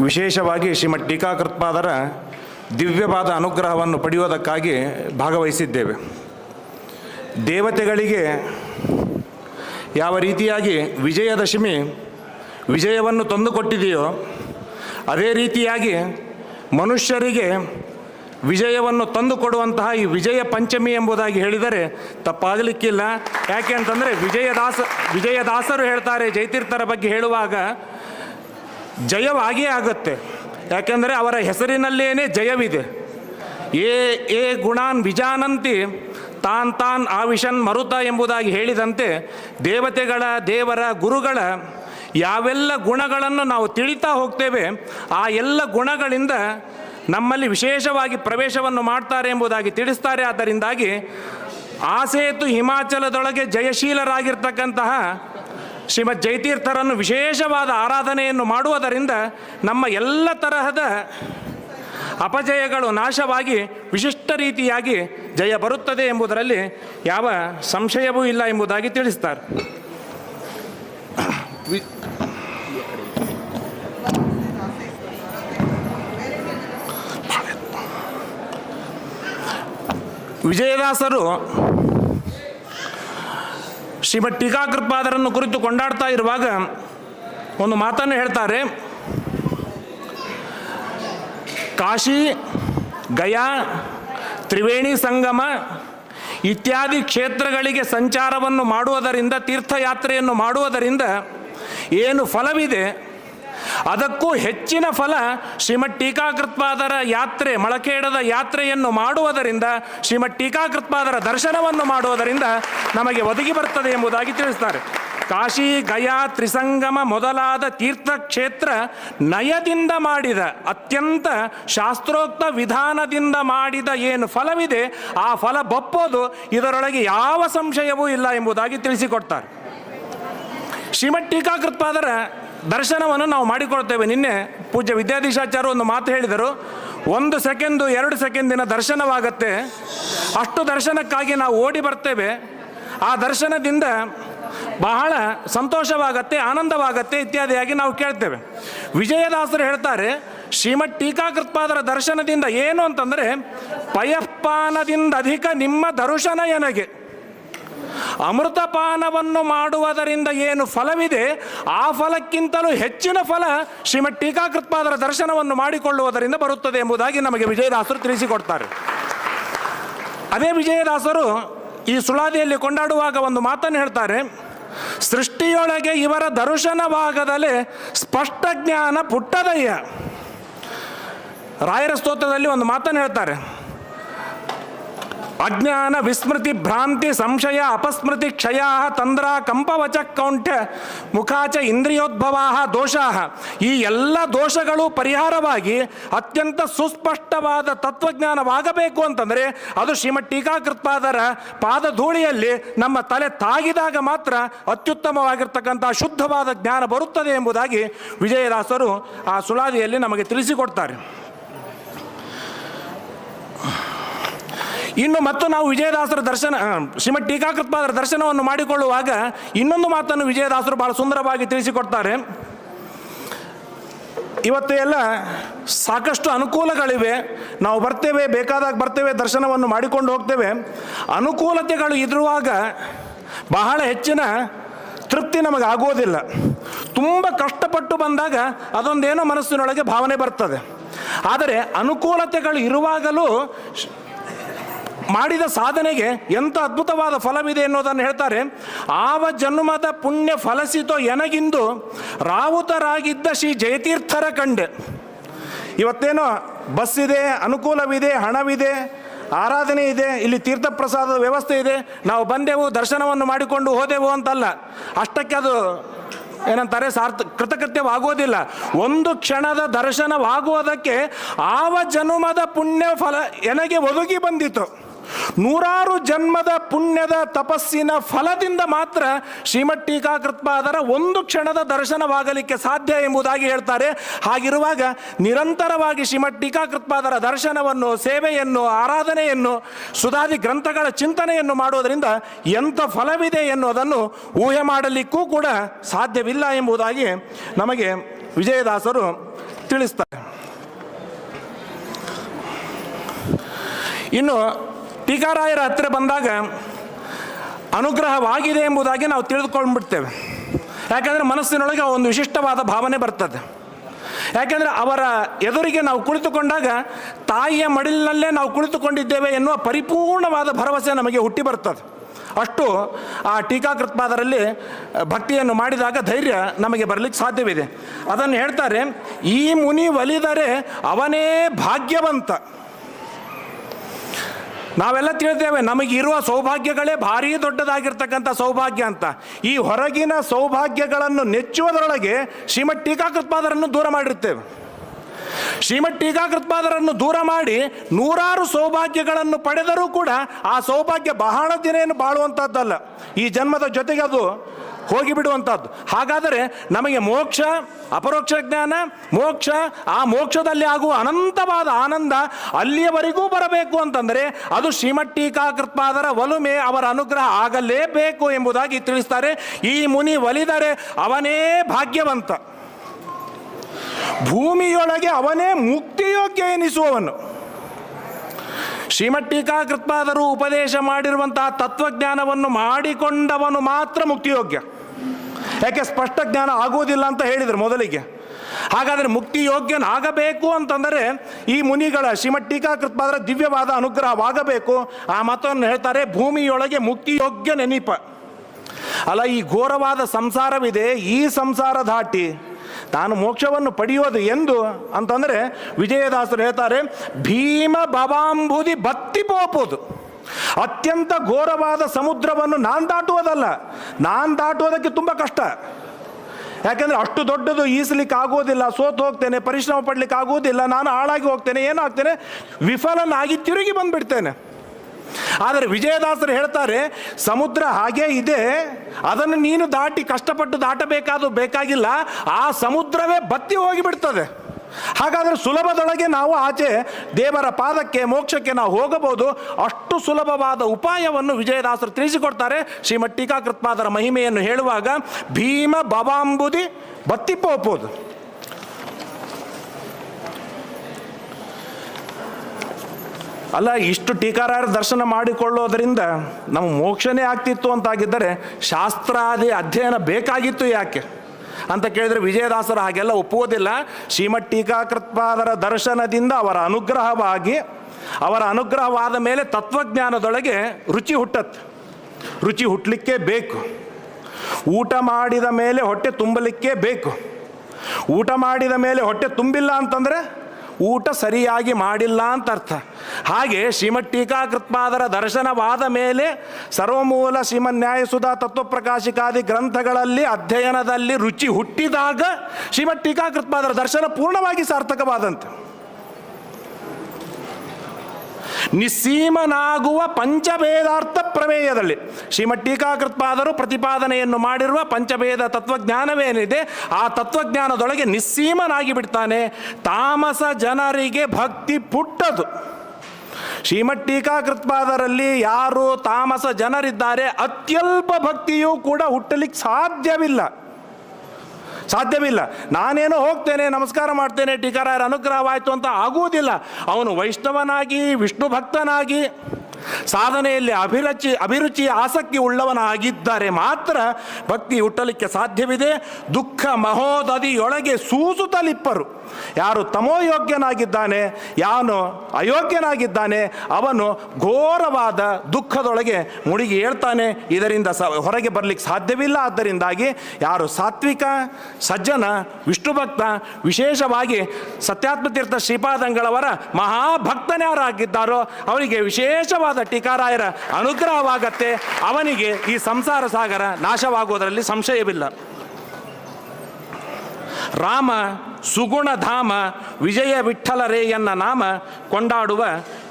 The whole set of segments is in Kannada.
ವಿಶೇಷವಾಗಿ ಶ್ರೀಮಠ್ ಟೀಕಾಕೃತ್ಪಾದರ ದಿವ್ಯವಾದ ಅನುಗ್ರಹವನ್ನು ಪಡೆಯುವುದಕ್ಕಾಗಿ ಭಾಗವಹಿಸಿದ್ದೇವೆ. ದೇವತೆಗಳಿಗೆ ಯಾವ ರೀತಿಯಾಗಿ ವಿಜಯದಶಮಿ ವಿಜಯವನ್ನು ತಂದುಕೊಟ್ಟಿದೆಯೋ, ಅದೇ ರೀತಿಯಾಗಿ ಮನುಷ್ಯರಿಗೆ ವಿಜಯವನ್ನು ತಂದುಕೊಡುವಂತಹ ಈ ವಿಜಯ ಪಂಚಮಿ ಎಂಬುದಾಗಿ ಹೇಳಿದರೆ ತಪ್ಪಾಗಲಿಕ್ಕಿಲ್ಲ. ಯಾಕೆ ಅಂತಂದರೆ ವಿಜಯದಾಸ, ವಿಜಯದಾಸರು ಹೇಳ್ತಾರೆ, ಜೈತೀರ್ಥರ ಬಗ್ಗೆ ಹೇಳುವಾಗ ಜಯವಾಗಿಯೇ ಆಗುತ್ತೆ. ಯಾಕೆಂದರೆ ಅವರ ಹೆಸರಿನಲ್ಲೇನೆ ಜಯವಿದೆ. ಏ ಏ ಗುಣಾನ್ ವಿಜಾನಂತಿ, ತಾನ್ ತಾನ್ ಆವಿಷನ್ ಮರುತ ಎಂಬುದಾಗಿ ಹೇಳಿದಂತೆ ದೇವತೆಗಳ, ದೇವರ ಗುರುಗಳ ಯಾವೆಲ್ಲ ಗುಣಗಳನ್ನು ನಾವು ತಿಳಿತಾ ಹೋಗ್ತೇವೆ, ಆ ಎಲ್ಲ ಗುಣಗಳಿಂದ ನಮ್ಮಲ್ಲಿ ವಿಶೇಷವಾಗಿ ಪ್ರವೇಶವನ್ನು ಮಾಡ್ತಾರೆ ಎಂಬುದಾಗಿ ತಿಳಿಸ್ತಾರೆ. ಆದ್ದರಿಂದಾಗಿ ಆಸೇತು ಹಿಮಾಚಲದೊಳಗೆ ಜಯಶೀಲರಾಗಿರ್ತಕ್ಕಂತಹ ಶ್ರೀಮದ್ ಜಯತೀರ್ಥರನ್ನು ವಿಶೇಷವಾದ ಆರಾಧನೆಯನ್ನು ಮಾಡುವುದರಿಂದ ನಮ್ಮ ಎಲ್ಲ ತರಹದ ಅಪಜಯಗಳು ನಾಶವಾಗಿ ವಿಶಿಷ್ಟ ರೀತಿಯಾಗಿ ಜಯ ಬರುತ್ತದೆ ಎಂಬುದರಲ್ಲಿ ಯಾವ ಸಂಶಯವೂ ಇಲ್ಲ ಎಂಬುದಾಗಿ ತಿಳಿಸ್ತಾರೆ. ವಿಜಯದಾಸರು ಶ್ರೀಮದ್ ಟೀಕಾಕೃತ್ಪಾದರನ್ನು ಕುರಿತು ಕೊಂಡಾಡ್ತಾ ಇರುವಾಗ ಒಂದು ಮಾತನ್ನು ಹೇಳ್ತಾರೆ. ಕಾಶಿ, ಗಯಾ, ತ್ರಿವೇಣಿ ಸಂಗಮ ಇತ್ಯಾದಿ ಕ್ಷೇತ್ರಗಳಿಗೆ ಸಂಚಾರವನ್ನು ಮಾಡುವುದರಿಂದ, ತೀರ್ಥಯಾತ್ರೆಯನ್ನು ಮಾಡುವುದರಿಂದ ಏನು ಫಲವಿದೆ? ಅದಕ್ಕೂ ಹೆಚ್ಚಿನ ಫಲ ಶ್ರೀಮಠ್ ಟೀಕಾಕೃತ್ಪಾದರ ಯಾತ್ರೆ ಮೊಳಕೇಡದ ಯಾತ್ರೆಯನ್ನು ಮಾಡುವುದರಿಂದ ಶ್ರೀಮಠ್ ಟೀಕಾಕೃತ್ಪಾದರ ದರ್ಶನವನ್ನು ಮಾಡುವುದರಿಂದ ನಮಗೆ ಒದಗಿ ಬರ್ತದೆ ಎಂಬುದಾಗಿ ತಿಳಿಸ್ತಾರೆ. ಕಾಶಿ ಗಯಾ ತ್ರಿಸಂಗಮ ಮೊದಲಾದ ತೀರ್ಥಕ್ಷೇತ್ರ ನಯದಿಂದ ಮಾಡಿದ, ಅತ್ಯಂತ ಶಾಸ್ತ್ರೋಕ್ತ ವಿಧಾನದಿಂದ ಮಾಡಿದ ಏನು ಫಲವಿದೆ, ಆ ಫಲ ಬಪ್ಪೋದು ಇದರೊಳಗೆ ಯಾವ ಸಂಶಯವೂ ಇಲ್ಲ ಎಂಬುದಾಗಿ ತಿಳಿಸಿಕೊಡ್ತಾರೆ. ಶ್ರೀಮಠ್ ಟೀಕಾಕೃತ್ಪಾದರ ದರ್ಶನವನ್ನು ನಾವು ಮಾಡಿಕೊಡ್ತೇವೆ ನಿನ್ನೆ ಪೂಜ್ಯ ವಿದ್ಯಾಧೀಶಾಚಾರ್ಯ ಒಂದು ಮಾತು ಹೇಳಿದರು. ಒಂದು ಸೆಕೆಂಡು, ಎರಡು ಸೆಕೆಂಡಿನ ದರ್ಶನವಾಗತ್ತೆ. ಅಷ್ಟು ದರ್ಶನಕ್ಕಾಗಿ ನಾವು ಓಡಿ ಬರ್ತೇವೆ. ಆ ದರ್ಶನದಿಂದ ಬಹಳ ಸಂತೋಷವಾಗತ್ತೆ, ಆನಂದವಾಗತ್ತೆ ಇತ್ಯಾದಿಯಾಗಿ ನಾವು ಕೇಳ್ತೇವೆ. ವಿಜಯದಾಸರು ಹೇಳ್ತಾರೆ ಶ್ರೀಮಠ್ ಟೀಕಾಕೃತ್ಪಾದರ ದರ್ಶನದಿಂದ ಏನು ಅಂತಂದರೆ, ಪಯಪ್ಪಾನದಿಂದ ಅಧಿಕ ನಿಮ್ಮ ದರ್ಶನ ಎನಗೆ. ಅಮೃತಪಾನವನ್ನು ಮಾಡುವುದರಿಂದ ಏನು ಫಲವಿದೆ? ಆ ಫಲಕ್ಕಿಂತಲೂ ಹೆಚ್ಚಿನ ಫಲ ಶ್ರೀಮದ್ ಟೀಕಾಕೃತ್ಪಾದರ ದರ್ಶನವನ್ನು ಮಾಡಿಕೊಳ್ಳುವುದರಿಂದ ಬರುತ್ತದೆ ಎಂಬುದಾಗಿ ನಮಗೆ ವಿಜಯದಾಸರು ತಿಳಿಸಿಕೊಡ್ತಾರೆ. ಅದೇ ವಿಜಯದಾಸರು ಈ ಸುಳಾದಿಯಲ್ಲಿ ಕೊಂಡಾಡುವಾಗ ಒಂದು ಮಾತನ್ನು ಹೇಳ್ತಾರೆ. ಸೃಷ್ಟಿಯೊಳಗೆ ಇವರ ದರ್ಶನವಾಗದಲೇ ಸ್ಪಷ್ಟ ಜ್ಞಾನ ಪುಟ್ಟದಯ್ಯ. ರಾಯರ ಸ್ತೋತ್ರದಲ್ಲಿ ಒಂದು ಮಾತನ್ನು ಹೇಳ್ತಾರೆ. ಅಜ್ಞಾನ, ವಿಸ್ಮೃತಿ, ಭ್ರಾಂತಿ, ಸಂಶಯ, ಅಪಸ್ಮೃತಿ ಕ್ಷಯ ತಂದ್ರ, ಕಂಪವಚ, ಕೌಂಠ, ಮುಖಾಚ ಇಂದ್ರಿಯೋದ್ಭವಾ ದೋಷ ಈ ಎಲ್ಲ ದೋಷಗಳು ಪರಿಹಾರವಾಗಿ ಅತ್ಯಂತ ಸುಸ್ಪಷ್ಟವಾದ ತತ್ವಜ್ಞಾನವಾಗಬೇಕು ಅಂತಂದರೆ ಅದು ಶ್ರೀಮದ್ ಟೀಕಾಕೃತ್ಪಾದರ ಪಾದಧೂಳಿಯಲ್ಲಿ ನಮ್ಮ ತಲೆ ತಾಗಿದಾಗ ಮಾತ್ರ ಅತ್ಯುತ್ತಮವಾಗಿರ್ತಕ್ಕಂಥ ಶುದ್ಧವಾದ ಜ್ಞಾನ ಬರುತ್ತದೆ ಎಂಬುದಾಗಿ ವಿಜಯದಾಸರು ಆ ಸುಳಾದಿಯಲ್ಲಿ ನಮಗೆ ತಿಳಿಸಿಕೊಡ್ತಾರೆ. ಇನ್ನು ಮತ್ತು ನಾವು ವಿಜಯದಾಸರ ದರ್ಶನ ಶ್ರೀಮತ್ ಟೀಕಾಕೃತ್ಪಾದರ ದರ್ಶನವನ್ನು ಮಾಡಿಕೊಳ್ಳುವಾಗ ಇನ್ನೊಂದು ಮಾತನ್ನು ವಿಜಯದಾಸರು ಬಹಳ ಸುಂದರವಾಗಿ ತಿಳಿಸಿಕೊಡ್ತಾರೆ. ಇವತ್ತು ಎಲ್ಲ ಸಾಕಷ್ಟು ಅನುಕೂಲಗಳಿವೆ. ನಾವು ಬರ್ತೇವೆ, ಬೇಕಾದಾಗ ಬರ್ತೇವೆ, ದರ್ಶನವನ್ನು ಮಾಡಿಕೊಂಡು ಹೋಗ್ತೇವೆ. ಅನುಕೂಲತೆಗಳು ಇರುವಾಗ ಬಹಳ ಹೆಚ್ಚಿನ ತೃಪ್ತಿ ನಮಗೆ ಆಗೋದಿಲ್ಲ. ತುಂಬ ಕಷ್ಟಪಟ್ಟು ಬಂದಾಗ ಅದೊಂದೇನೋ ಮನಸ್ಸಿನೊಳಗೆ ಭಾವನೆ ಬರ್ತದೆ. ಆದರೆ ಅನುಕೂಲತೆಗಳು ಇರುವಾಗಲೂ ಮಾಡಿದ ಸಾಧನೆಗೆ ಎಂಥ ಅದ್ಭುತವಾದ ಫಲವಿದೆ ಎನ್ನುವುದನ್ನು ಹೇಳ್ತಾರೆ. ಆವ ಜನ್ಮದ ಪುಣ್ಯ ಫಲಸಿತೋ ಎನಗಿಂದು ರಾವುತರಾಗಿದ್ದ ಶ್ರೀ ಜಯತೀರ್ಥರ ಕಂಡೆ. ಇವತ್ತೇನೋ ಬಸ್ ಇದೆ ಅನುಕೂಲವಿದೆ, ಹಣವಿದೆ, ಆರಾಧನೆ ಇದೆ, ಇಲ್ಲಿ ತೀರ್ಥ ಪ್ರಸಾದದ ವ್ಯವಸ್ಥೆ ಇದೆ, ನಾವು ಬಂದೆವು, ದರ್ಶನವನ್ನು ಮಾಡಿಕೊಂಡು ಹೋದೆವು ಅಂತಲ್ಲ. ಅಷ್ಟಕ್ಕೆ ಅದು ಏನಂತಾರೆ, ಸಾರ್ಥ, ಕೃತಕೃತ್ಯವಾಗುವುದಿಲ್ಲ. ಒಂದು ಕ್ಷಣದ ದರ್ಶನವಾಗುವುದಕ್ಕೆ ಆವ ಜನುಮದ ಪುಣ್ಯ ಫಲ ಎನಗೆ ಒದಗಿ ಬಂದಿತು. ನೂರಾರು ಜನ್ಮದ ಪುಣ್ಯದ ತಪಸ್ಸಿನ ಫಲದಿಂದ ಮಾತ್ರ ಶ್ರೀಮಠ್ ಟೀಕಾಕೃತ್ಪಾದರ ಒಂದು ಕ್ಷಣದ ದರ್ಶನವಾಗಲಿಕ್ಕೆ ಸಾಧ್ಯ ಎಂಬುದಾಗಿ ಹೇಳ್ತಾರೆ. ಹಾಗಿರುವಾಗ ನಿರಂತರವಾಗಿ ಶ್ರೀಮಠ್ ಟೀಕಾಕೃತ್ಪಾದರ ದರ್ಶನವನ್ನು, ಸೇವೆಯನ್ನು, ಆರಾಧನೆಯನ್ನು, ಸುಧಾದಿ ಗ್ರಂಥಗಳ ಚಿಂತನೆಯನ್ನು ಮಾಡುವುದರಿಂದ ಎಂಥ ಫಲವಿದೆ ಎನ್ನುವುದನ್ನು ಊಹೆ ಮಾಡಲಿಕ್ಕೂ ಕೂಡ ಸಾಧ್ಯವಿಲ್ಲ ಎಂಬುದಾಗಿ ನಮಗೆ ವಿಜಯದಾಸರು ತಿಳಿಸ್ತಾರೆ. ಇನ್ನು ಟೀಕಾರಾಯರ ಹತ್ತಿರ ಬಂದಾಗ ಅನುಗ್ರಹವಾಗಿದೆ ಎಂಬುದಾಗಿ ನಾವು ತಿಳಿದುಕೊಂಡ್ಬಿಡ್ತೇವೆ. ಯಾಕಂದರೆ ಮನಸ್ಸಿನೊಳಗೆ ಒಂದು ವಿಶಿಷ್ಟವಾದ ಭಾವನೆ ಬರ್ತದೆ. ಯಾಕೆಂದರೆ ಅವರ ಎದುರಿಗೆ ನಾವು ಕುಳಿತುಕೊಂಡಾಗ ತಾಯಿಯ ಮಡಿಲಿನಲ್ಲೇ ನಾವು ಕುಳಿತುಕೊಂಡಿದ್ದೇವೆ ಎನ್ನುವ ಪರಿಪೂರ್ಣವಾದ ಭರವಸೆ ನಮಗೆ ಹುಟ್ಟಿ ಬರ್ತದೆ. ಅಷ್ಟು ಆ ಟೀಕಾಕೃತ್ಪಾದರಲ್ಲಿ ಭಕ್ತಿಯನ್ನು ಮಾಡಿದಾಗ ಧೈರ್ಯ ನಮಗೆ ಬರಲಿಕ್ಕೆ ಸಾಧ್ಯವಿದೆ. ಅದನ್ನು ಹೇಳ್ತಾರೆ, ಈ ಮುನಿ ಒಲಿದರೆ ಅವನೇ ಭಾಗ್ಯವಂತ. ನಾವೆಲ್ಲ ತಿಳಿದ್ದೇವೆ ನಮಗಿರುವ ಸೌಭಾಗ್ಯಗಳೇ ಭಾರಿ ದೊಡ್ಡದಾಗಿರ್ತಕ್ಕಂಥ ಸೌಭಾಗ್ಯ ಅಂತ. ಈ ಹೊರಗಿನ ಸೌಭಾಗ್ಯಗಳನ್ನು ನೆಚ್ಚುವುದರೊಳಗೆ ಶ್ರೀಮಠ್ ಟೀಕಾಕೃತ್ಪಾದರನ್ನು ದೂರ ಮಾಡಿರ್ತೇವೆ ಶ್ರೀಮಠ್ ಟೀಕಾಕೃತ್ಪಾದರನ್ನು ದೂರ ಮಾಡಿ ನೂರಾರು ಸೌಭಾಗ್ಯಗಳನ್ನು ಪಡೆದರೂ ಕೂಡ ಆ ಸೌಭಾಗ್ಯ ಬಹಳ ದಿನ ಏನು ಬಾಳುವಂಥದ್ದಲ್ಲ. ಈ ಜನ್ಮದ ಜೊತೆಗೆ ಅದು ಹೋಗಿಬಿಡುವಂಥದ್ದು. ಹಾಗಾದರೆ ನಮಗೆ ಮೋಕ್ಷ, ಅಪರೋಕ್ಷ ಜ್ಞಾನ, ಮೋಕ್ಷ, ಆ ಮೋಕ್ಷದಲ್ಲಿ ಆಗುವ ಅನಂತವಾದ ಆನಂದ ಅಲ್ಲಿಯವರೆಗೂ ಬರಬೇಕು ಅಂತಂದರೆ ಅದು ಶ್ರೀಮಠ್ ಟೀಕಾಕೃತ್ಪಾದರ ಒಲುಮೆ ಅವರ ಅನುಗ್ರಹ ಆಗಲೇಬೇಕು ಎಂಬುದಾಗಿ ತಿಳಿಸ್ತಾರೆ. ಈ ಮುನಿ ಒಲಿದರೆ ಅವನೇ ಭಾಗ್ಯವಂತ. ಭೂಮಿಯೊಳಗೆ ಅವನೇ ಮುಕ್ತಿಯೋಗ್ಯ ಎನಿಸುವವನು ಶ್ರೀಮದ್ ಟೀಕಾಕೃತ್ಪಾದರು ಉಪದೇಶ ಮಾಡಿರುವಂತಹ ತತ್ವಜ್ಞಾನವನ್ನು ಮಾಡಿಕೊಂಡವನು ಮಾತ್ರ ಮುಕ್ತಿಯೋಗ್ಯ. ಯಾಕೆ ಸ್ಪಷ್ಟ ಜ್ಞಾನ ಆಗುವುದಿಲ್ಲ ಅಂತ ಹೇಳಿದರು ಮೊದಲಿಗೆ. ಹಾಗಾದರೆ ಮುಕ್ತಿ ಯೋಗ್ಯನಾಗಬೇಕು ಅಂತಂದರೆ ಈ ಮುನಿಗಳ ಶ್ರೀಮಟ್ಟೀಕಾಕೃತ್ಪಾದರ ದಿವ್ಯವಾದ ಅನುಗ್ರಹವಾಗಬೇಕು. ಆ ಮತವನ್ನು ಹೇಳ್ತಾರೆ, ಭೂಮಿಯೊಳಗೆ ಮುಕ್ತಿ ಯೋಗ್ಯ ನೆನಪ. ಅಲ್ಲ, ಈ ಘೋರವಾದ ಸಂಸಾರವಿದೆ, ಈ ಸಂಸಾರ ದಾಟಿ ತಾನು ಮೋಕ್ಷವನ್ನು ಪಡೆಯೋದು ಎಂದು ಅಂತಂದರೆ ವಿಜಯದಾಸರು ಹೇಳ್ತಾರೆ, ಭೀಮ ಭವಾಂಬುದಿ ಬತ್ತಿ ಪೋಪುದು. ಅತ್ಯಂತ ಘೋರವಾದ ಸಮುದ್ರವನ್ನು ನಾನು ದಾಟುವುದಲ್ಲ, ನಾನು ದಾಟುವುದಕ್ಕೆ ತುಂಬ ಕಷ್ಟ. ಯಾಕೆಂದರೆ ಅಷ್ಟು ದೊಡ್ಡದು ಈಸಲಿಕ್ಕೆ ಆಗೋದಿಲ್ಲ ಸೋತು ಹೋಗ್ತೇನೆ, ಪರಿಶ್ರಮ ಪಡ್ಲಿಕ್ಕೆ ಆಗೋದಿಲ್ಲ ನಾನು ಹಾಳಾಗಿ ಹೋಗ್ತೇನೆ, ಏನಾಗ್ತೇನೆ? ವಿಫಲನಾಗಿ ತಿರುಗಿ ಬಂದುಬಿಡ್ತೇನೆ. ಆದರೆ ವಿಜಯದಾಸರು ಹೇಳ್ತಾರೆ, ಸಮುದ್ರ ಹಾಗೇ ಇದೆ, ಅದನ್ನು ನೀನು ದಾಟಿ ಕಷ್ಟಪಟ್ಟು ದಾಟಬೇಕಾದ ಬೇಕಾಗಿಲ್ಲ, ಆ ಸಮುದ್ರವೇ ಬತ್ತಿ ಹೋಗಿಬಿಡ್ತದೆ. ಹಾಗಾದರೆ ಸುಲಭದೊಳಗೆ ನಾವು ಆಚೆ ದೇವರ ಪಾದಕ್ಕೆ, ಮೋಕ್ಷಕ್ಕೆ ನಾವು ಹೋಗಬಹುದು. ಅಷ್ಟು ಸುಲಭವಾದ ಉಪಾಯವನ್ನು ವಿಜಯದಾಸರು ತಿಳಿಸಿಕೊಡ್ತಾರೆ. ಶ್ರೀಮಠ್ ಟೀಕಾಕೃತ್ಪಾದರ ಮಹಿಮೆಯನ್ನು ಹೇಳುವಾಗ, ಭೀಮ ಭವಾಂಬುದಿ ಬತ್ತಿಪ್ಪೋಪೋದು ಅಲ್ಲ, ಇಷ್ಟು ಟೀಕಾರಾಯರ ದರ್ಶನ ಮಾಡಿಕೊಳ್ಳೋದರಿಂದ ನಮ್ಮ ಮೋಕ್ಷನೇ ಆಗ್ತಿತ್ತು ಅಂತಾಗಿದ್ದರೆ ಶಾಸ್ತ್ರಾದಿ ಅಧ್ಯಯನ ಬೇಕಾಗಿತ್ತು ಯಾಕೆ? ಅಂತ ಕೇಳಿದರೆ ವಿಜಯದಾಸರು ಹಾಗೆಲ್ಲ ಒಪ್ಪುವುದಿಲ್ಲ. ಶ್ರೀಮಠ್ ಟೀಕಾಕೃತ್ಪಾದರ ದರ್ಶನದಿಂದ ಅವರ ಅನುಗ್ರಹವಾಗಿ, ಅವರ ಅನುಗ್ರಹವಾದ ಮೇಲೆ ತತ್ವಜ್ಞಾನದೊಳಗೆ ರುಚಿ ಹುಟ್ಟತ್ತೆ ರುಚಿ ಹುಟ್ಟಲಿಕ್ಕೆ ಬೇಕು. ಊಟ ಮಾಡಿದ ಮೇಲೆ ಹೊಟ್ಟೆ ತುಂಬಲಿಕ್ಕೆ ಬೇಕು. ಊಟ ಮಾಡಿದ ಮೇಲೆ ಹೊಟ್ಟೆ ತುಂಬಿಲ್ಲ ಅಂತಂದರೆ ಊಟ ಸರಿಯಾಗಿ ಮಾಡಿಲ್ಲ ಅಂತ ಅರ್ಥ. ಹಾಗೆ ಶ್ರೀಮದ್ ಟೀಕಾಕೃತ್ಪಾದರ ದರ್ಶನವಾದ ಮೇಲೆ ಸರ್ವಮೂಲ ಶ್ರೀಮನ್ ನ್ಯಾಯಸುಧಾ ತತ್ವಪ್ರಕಾಶಿಕಾದಿ ಗ್ರಂಥಗಳಲ್ಲಿ ಅಧ್ಯಯನದಲ್ಲಿ ರುಚಿ ಹುಟ್ಟಿದಾಗ ಶ್ರೀಮದ್ ಟೀಕಾಕೃತ್ಪಾದರ ದರ್ಶನ ಪೂರ್ಣವಾಗಿ ಸಾರ್ಥಕವಾದಂತೆ. ನಿಸ್ಸೀಮನಾಗುವ ಪಂಚಭೇದಾರ್ಥ ಪ್ರಮೇಯದಲ್ಲಿ. ಶ್ರೀಮಠ್ ಟೀಕಾಕೃತ್ಪಾದರು ಪ್ರತಿಪಾದನೆಯನ್ನು ಮಾಡಿರುವ ಪಂಚಭೇದ ತತ್ವಜ್ಞಾನವೇನಿದೆ, ಆ ತತ್ವಜ್ಞಾನದೊಳಗೆ ನಿಸ್ಸೀಮನಾಗಿ ಬಿಡ್ತಾನೆ. ತಾಮಸ ಜನರಿಗೆ ಭಕ್ತಿ ಪುಟ್ಟದು. ಶ್ರೀಮಠ್ ಟೀಕಾಕೃತ್ಪಾದರಲ್ಲಿ ಯಾರು ತಾಮಸ ಜನರಿದ್ದಾರೆ, ಅತ್ಯಲ್ಪ ಭಕ್ತಿಯೂ ಕೂಡ ಹುಟ್ಟಲಿಕ್ಕೆ ಸಾಧ್ಯವಿಲ್ಲ. ಸಾಧ್ಯವಿಲ್ಲ. ನಾನೇನೋ ಹೋಗ್ತೇನೆ, ನಮಸ್ಕಾರ ಮಾಡ್ತೇನೆ, ಟೀಕಾರಾಯರ ಅನುಗ್ರಹವಾಯಿತು ಅಂತ ಆಗುವುದಿಲ್ಲ. ಅವನು ವೈಷ್ಣವನಾಗಿ, ವಿಷ್ಣು ಭಕ್ತನಾಗಿ, ಸಾಧನೆಯಲ್ಲಿ ಅಭಿರುಚಿ ಅಭಿರುಚಿ, ಆಸಕ್ತಿ ಉಳ್ಳವನಾಗಿದ್ದರೆ ಮಾತ್ರ ಭಕ್ತಿ ಹುಟ್ಟಲಿಕ್ಕೆ ಸಾಧ್ಯವಿದೆ. ದುಃಖ ಮಹೋದದಿಯೊಳಗೆ ಸೂಸುತ್ತಲಿಪ್ಪರು. ಯಾರು ತಮೋಯೋಗ್ಯನಾಗಿದ್ದಾನೆ ಯಾನು ಅಯೋಗ್ಯನಾಗಿದ್ದಾನೆ, ಅವನು ಘೋರವಾದ ದುಃಖದೊಳಗೆ ಮುಳುಗಿ ಹೇಳ್ತಾನೆ ಇದರಿಂದ ಸ, ಹೊರಗೆ ಬರಲಿಕ್ಕೆ ಸಾಧ್ಯವಿಲ್ಲ. ಆದ್ದರಿಂದಾಗಿ ಯಾರು ಸಾತ್ವಿಕ, ಸಜ್ಜನ ವಿಷ್ಣು ಭಕ್ತ ವಿಶೇಷವಾಗಿ ಸತ್ಯಾತ್ಮತೀರ್ಥ ಶ್ರೀಪಾದಂಗಳವರ ಮಹಾಭಕ್ತನ್ಯಾರಾಗಿದ್ದಾರೋ, ಅವರಿಗೆ ವಿಶೇಷವಾದ ಟೀಕಾರಾಯರ ಅನುಗ್ರಹವಾಗತ್ತೆ. ಅವನಿಗೆ ಈ ಸಂಸಾರ ಸಾಗರ ನಾಶವಾಗುವುದರಲ್ಲಿ ಸಂಶಯವಿಲ್ಲ. ರಾಮ ಸುಗುಣಧಾಮ ವಿಜಯ ವಿಠ್ಠಲರೇಯನ್ನ ನಾಮ ಕೊಂಡಾಡುವ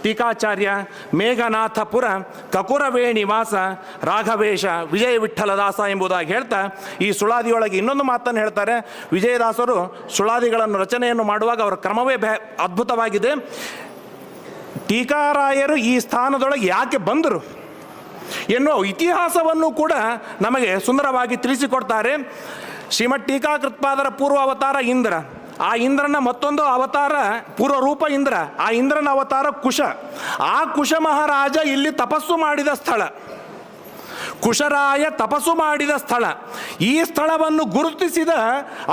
ಟೀಕಾಚಾರ್ಯ ಮೇಘನಾಥಪುರ ಕಕುರವೇಣಿವಾಸ ರಾಘವೇಶ ವಿಜಯ ವಿಠ್ಠಲದಾಸ ಎಂಬುದಾಗಿ ಹೇಳ್ತಾ ಈ ಸುಳಾದಿಯೊಳಗೆ ಇನ್ನೊಂದು ಮಾತನ್ನು ಹೇಳ್ತಾರೆ. ವಿಜಯದಾಸರು ಸುಳಾದಿಗಳನ್ನು ರಚನೆಯನ್ನು ಮಾಡುವಾಗ ಅವರ ಕ್ರಮವೇ ಬೆ ಅದ್ಭುತವಾಗಿದೆ. ಟೀಕಾರಾಯರು ಈ ಸ್ಥಾನದೊಳಗೆ ಯಾಕೆ ಬಂದರು ಎನ್ನುವ ಇತಿಹಾಸವನ್ನು ಕೂಡ ನಮಗೆ ಸುಂದರವಾಗಿ ತಿಳಿಸಿಕೊಡ್ತಾರೆ. ಶ್ರೀಮದ್ ಟೀಕಾಕೃತ್ಪಾದರ ಪೂರ್ವ ಅವತಾರ ಇಂದ್ರ. ಆ ಇಂದ್ರನ ಮತ್ತೊಂದು ಅವತಾರ ಪೂರ್ವ ರೂಪ ಇಂದ್ರ, ಆ ಇಂದ್ರನ ಅವತಾರ ಕುಶ. ಆ ಕುಶ ಮಹಾರಾಜ ಇಲ್ಲಿ ತಪಸ್ಸು ಮಾಡಿದ ಸ್ಥಳ. ಕುಶರಾಯ ತಪಸ್ಸು ಮಾಡಿದ ಸ್ಥಳ. ಈ ಸ್ಥಳವನ್ನು ಗುರುತಿಸಿದ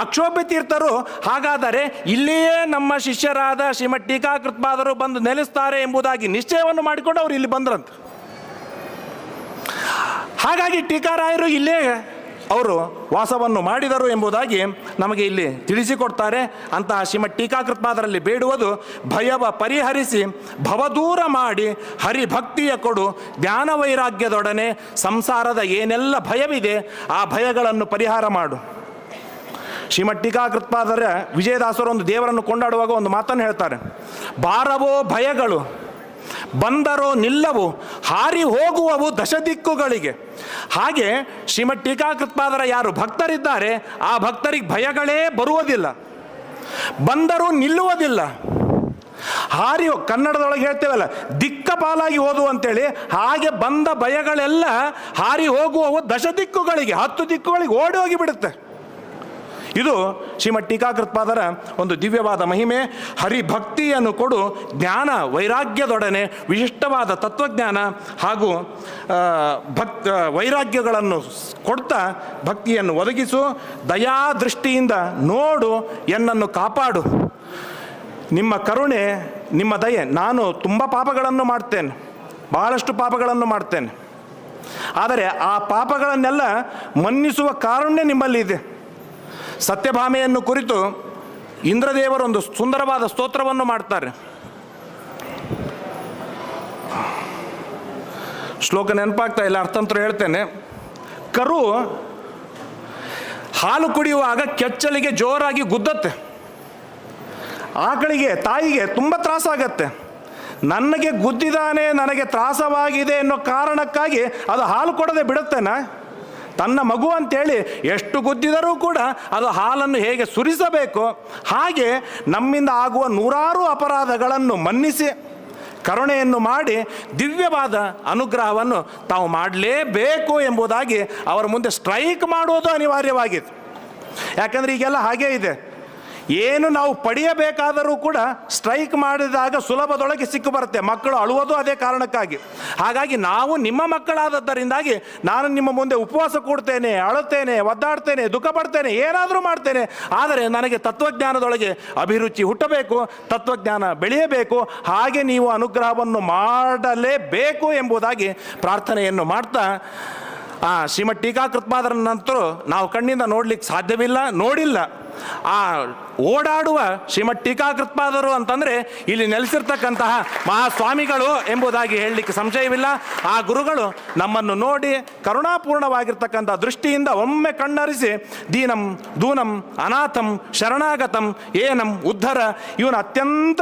ಅಕ್ಷೋಭ್ಯ ತೀರ್ಥರು ಹಾಗಾದರೆ ಇಲ್ಲಿಯೇ ನಮ್ಮ ಶಿಷ್ಯರಾದ ಶ್ರೀಮಠ್ ಟೀಕಾಕೃತ್ಪಾದರು ಬಂದು ನೆಲೆಸ್ತಾರೆ ಎಂಬುದಾಗಿ ನಿಶ್ಚಯವನ್ನು ಮಾಡಿಕೊಂಡು ಅವರು ಇಲ್ಲಿ ಬಂದ್ರಂತ. ಹಾಗಾಗಿ ಟೀಕಾರಾಯರು ಇಲ್ಲೇ ಅವರು ವಾಸವನ್ನು ಮಾಡಿದರು ಎಂಬುದಾಗಿ ನಮಗೆ ಇಲ್ಲಿ ತಿಳಿಸಿಕೊಡ್ತಾರೆ. ಅಂತಹ ಶ್ರೀಮ ಟೀಕಾಕೃತ್ಪಾದರಲ್ಲಿ ಬೇಡುವುದು ಭಯವ ಪರಿಹರಿಸಿ ಭವದೂರ ಮಾಡಿ ಹರಿಭಕ್ತಿಯ ಕೊಡು ಜ್ಞಾನ ವೈರಾಗ್ಯದೊಡನೆ ಸಂಸಾರದ ಏನೆಲ್ಲ ಭಯವಿದೆ ಆ ಭಯಗಳನ್ನು ಪರಿಹಾರ ಮಾಡು. ಶ್ರೀಮಠ್ ಟೀಕಾಕೃತ್ಪಾದರ ವಿಜಯದಾಸರು ಒಂದು ದೇವರನ್ನು ಕೊಂಡಾಡುವಾಗ ಒಂದು ಮಾತನ್ನು ಹೇಳ್ತಾರೆ. ಬಾರವೋ ಭಯಗಳು. ಬಂದರೋ ನಿಲ್ಲವು, ಹಾರಿ ಹೋಗುವವು ದಶ ದಿಕ್ಕುಗಳಿಗೆ ಹಾಗೆ ಶ್ರೀಮಠ್ ಟೀಕಾಕೃತ್ಪಾದರ ಯಾರು ಭಕ್ತರಿದ್ದಾರೆ, ಆ ಭಕ್ತರಿಗೆ ಭಯಗಳೇ ಬರುವುದಿಲ್ಲ. ಬಂದರೂ ನಿಲ್ಲುವುದಿಲ್ಲ. ಹಾರಿ ಕನ್ನಡದೊಳಗೆ ಹೇಳ್ತೇವಲ್ಲ, ದಿಕ್ಕ ಪಾಲಾಗಿ ಹೋದು ಅಂತೇಳಿ, ಹಾಗೆ ಬಂದ ಭಯಗಳೆಲ್ಲ ಹಾರಿ ಹೋಗುವವು ದಶ ದಿಕ್ಕುಗಳಿಗೆ ಹತ್ತು ದಿಕ್ಕುಗಳಿಗೆ ಓಡಿ ಹೋಗಿ ಬಿಡುತ್ತೆ. ಇದು ಶ್ರೀಮಠ್ ಟೀಕಾಕೃತ್ಪಾದರ ಒಂದು ದಿವ್ಯವಾದ ಮಹಿಮೆ. ಹರಿಭಕ್ತಿಯನ್ನು ಕೊಡು, ಜ್ಞಾನ ವೈರಾಗ್ಯದೊಡನೆ ವಿಶಿಷ್ಟವಾದ ತತ್ವಜ್ಞಾನ ಹಾಗೂ ಭಕ್ ವೈರಾಗ್ಯಗಳನ್ನು ಕೊಡ್ತಾ ಭಕ್ತಿಯನ್ನು ಒದಗಿಸು. ದಯಾದೃಷ್ಟಿಯಿಂದ ನೋಡು, ಎನ್ನನ್ನು ಕಾಪಾಡು. ನಿಮ್ಮ ಕರುಣೆ, ನಿಮ್ಮ ದಯೆ, ನಾನು ತುಂಬ ಪಾಪಗಳನ್ನು ಮಾಡ್ತೇನೆ, ಬಹಳಷ್ಟು ಪಾಪಗಳನ್ನು ಮಾಡ್ತೇನೆ. ಆದರೆ ಆ ಪಾಪಗಳನ್ನೆಲ್ಲ ಮನ್ನಿಸುವ ಕಾರುಣ್ಯ ನಿಮ್ಮಲ್ಲಿ ಇದೆ ಸತ್ಯಭಾಮೆಯನ್ನು ಕುರಿತು ಇಂದ್ರದೇವರೊಂದು ಸುಂದರವಾದ ಸ್ತೋತ್ರವನ್ನು ಮಾಡ್ತಾರೆ. ಶ್ಲೋಕ ನೆನಪಾಗ್ತಾ ಇಲ್ಲ, ಅರ್ಥಂತರ ಹೇಳ್ತೇನೆ. ಕರು ಹಾಲು ಕುಡಿಯುವಾಗ ಕೆಚ್ಚಲಿಗೆ ಜೋರಾಗಿ ಗುದ್ದತ್ತೆ. ಆಕಳಿಗೆ, ತಾಯಿಗೆ ತುಂಬ ತ್ರಾಸಾಗತ್ತೆ. ನನಗೆ ಗುದ್ದಿದಾನೆ ನನಗೆ ತ್ರಾಸವಾಗಿದೆ ಅನ್ನೋ ಕಾರಣಕ್ಕಾಗಿ ಅದು ಹಾಲು ಕೊಡದೆ ಬಿಡುತ್ತೇನಾ? ತನ್ನ ಮಗು ಅಂತೇಳಿ ಎಷ್ಟು ಗುದ್ದಿದರೂ ಕೂಡ ಅದು ಹಾಲನ್ನು ಹೇಗೆ ಸುರಿಸಬೇಕು, ಹಾಗೆ ನಮ್ಮಿಂದ ಆಗುವ ನೂರಾರು ಅಪರಾಧಗಳನ್ನು ಮನ್ನಿಸಿ, ಕರುಣೆಯನ್ನು ಮಾಡಿ, ದಿವ್ಯವಾದ ಅನುಗ್ರಹವನ್ನು ತಾವು ಮಾಡಲೇಬೇಕು ಎಂಬುದಾಗಿ ಅವರ ಮುಂದೆ ಸ್ಟ್ರೈಕ್ ಮಾಡುವುದು ಅನಿವಾರ್ಯವಾಗಿತ್ತು. ಯಾಕಂದರೆ ಈಗೆಲ್ಲ ಹಾಗೇ ಇದೆ. ಏನು ನಾವು ಪಡೆಯಬೇಕಾದರೂ ಕೂಡ ಸ್ಟ್ರೈಕ್ ಮಾಡಿದಾಗ ಸುಲಭದೊಳಗೆ ಸಿಕ್ಕು ಬರುತ್ತೆ. ಮಕ್ಕಳು ಅಳುವುದು ಅದೇ ಕಾರಣಕ್ಕಾಗಿ. ಹಾಗಾಗಿ ನಾವು ನಿಮ್ಮ ಮಕ್ಕಳಾದದ್ದರಿಂದಾಗಿ ನಾನು ನಿಮ್ಮ ಮುಂದೆ ಉಪವಾಸ ಕೂಡ್ತೇನೆ, ಅಳುತ್ತೇನೆ, ಒದ್ದಾಡ್ತೇನೆ, ದುಃಖ ಪಡ್ತೇನೆ, ಏನಾದರೂ ಮಾಡ್ತೇನೆ. ಆದರೆ ನನಗೆ ತತ್ವಜ್ಞಾನದೊಳಗೆ ಅಭಿರುಚಿ ಹುಟ್ಟಬೇಕು, ತತ್ವಜ್ಞಾನ ಬೆಳೆಯಬೇಕು. ಹಾಗೆ ನೀವು ಅನುಗ್ರಹವನ್ನು ಮಾಡಲೇಬೇಕು ಎಂಬುದಾಗಿ ಪ್ರಾರ್ಥನೆಯನ್ನು ಮಾಡ್ತಾ ಆ ಶ್ರೀಮ ಟೀಕಾಕೃತ್ಪಾದರ ನಂತರ ನಾವು ಕಣ್ಣಿಂದ ನೋಡ್ಲಿಕ್ಕೆ ಸಾಧ್ಯವಿಲ್ಲ, ನೋಡಿಲ್ಲ. ಆ, ಓಡಾಡುವ ಶ್ರೀಮಠ್ ಟೀಕಾಕೃತ್ಪಾದರು ಅಂತಂದರೆ ಇಲ್ಲಿ ನೆಲೆಸಿರ್ತಕ್ಕಂತಹ ಮಹಾಸ್ವಾಮಿಗಳು ಎಂಬುದಾಗಿ ಹೇಳಲಿಕ್ಕೆ ಸಂಶಯವಿಲ್ಲ. ಆ ಗುರುಗಳು ನಮ್ಮನ್ನು ನೋಡಿ ಕರುಣಾಪೂರ್ಣವಾಗಿರ್ತಕ್ಕಂಥ ದೃಷ್ಟಿಯಿಂದ ಒಮ್ಮೆ ಕಣ್ಣರಿಸಿ, ದೀನಂ, ದೂನಂ, ಅನಾಥಂ, ಶರಣಾಗತಂ, ಏನಂ, ಉದ್ಧರ, ಇವನು ಅತ್ಯಂತ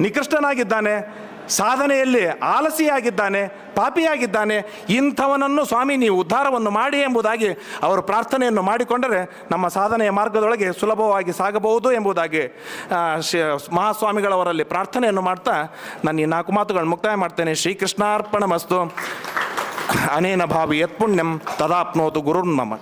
ನಿಕೃಷ್ಟನಾಗಿದ್ದಾನೆ. ಸಾಧನೆಯಲ್ಲಿ ಆಲಸಿಯಾಗಿದ್ದಾನೆ, ಪಾಪಿಯಾಗಿದ್ದಾನೆ, ಇಂಥವನನ್ನು ಸ್ವಾಮಿ ನೀವು ಉದ್ಧಾರವನ್ನು ಮಾಡಿ ಎಂಬುದಾಗಿ ಅವರು ಪ್ರಾರ್ಥನೆಯನ್ನು ಮಾಡಿಕೊಂಡರೆ ನಮ್ಮ ಸಾಧನೆಯ ಮಾರ್ಗದೊಳಗೆ ಸುಲಭವಾಗಿ ಸಾಗಬಹುದು ಎಂಬುದಾಗಿ ಮಹಾಸ್ವಾಮಿಗಳವರಲ್ಲಿ ಪ್ರಾರ್ಥನೆಯನ್ನು ಮಾಡ್ತಾ ನಾನು ಈ ನಾಲ್ಕು ಮಾತುಗಳನ್ನು ಮುಕ್ತಾಯ ಮಾಡ್ತೇನೆ. ಶ್ರೀಕೃಷ್ಣಾರ್ಪಣ ಮಸ್ತು ಅನೇನ ಭಾವಿ ಯತ್ಪುಣ್ಯಂ ತದಾಪ್ನೋತು ಗುರುರ್ಮಮ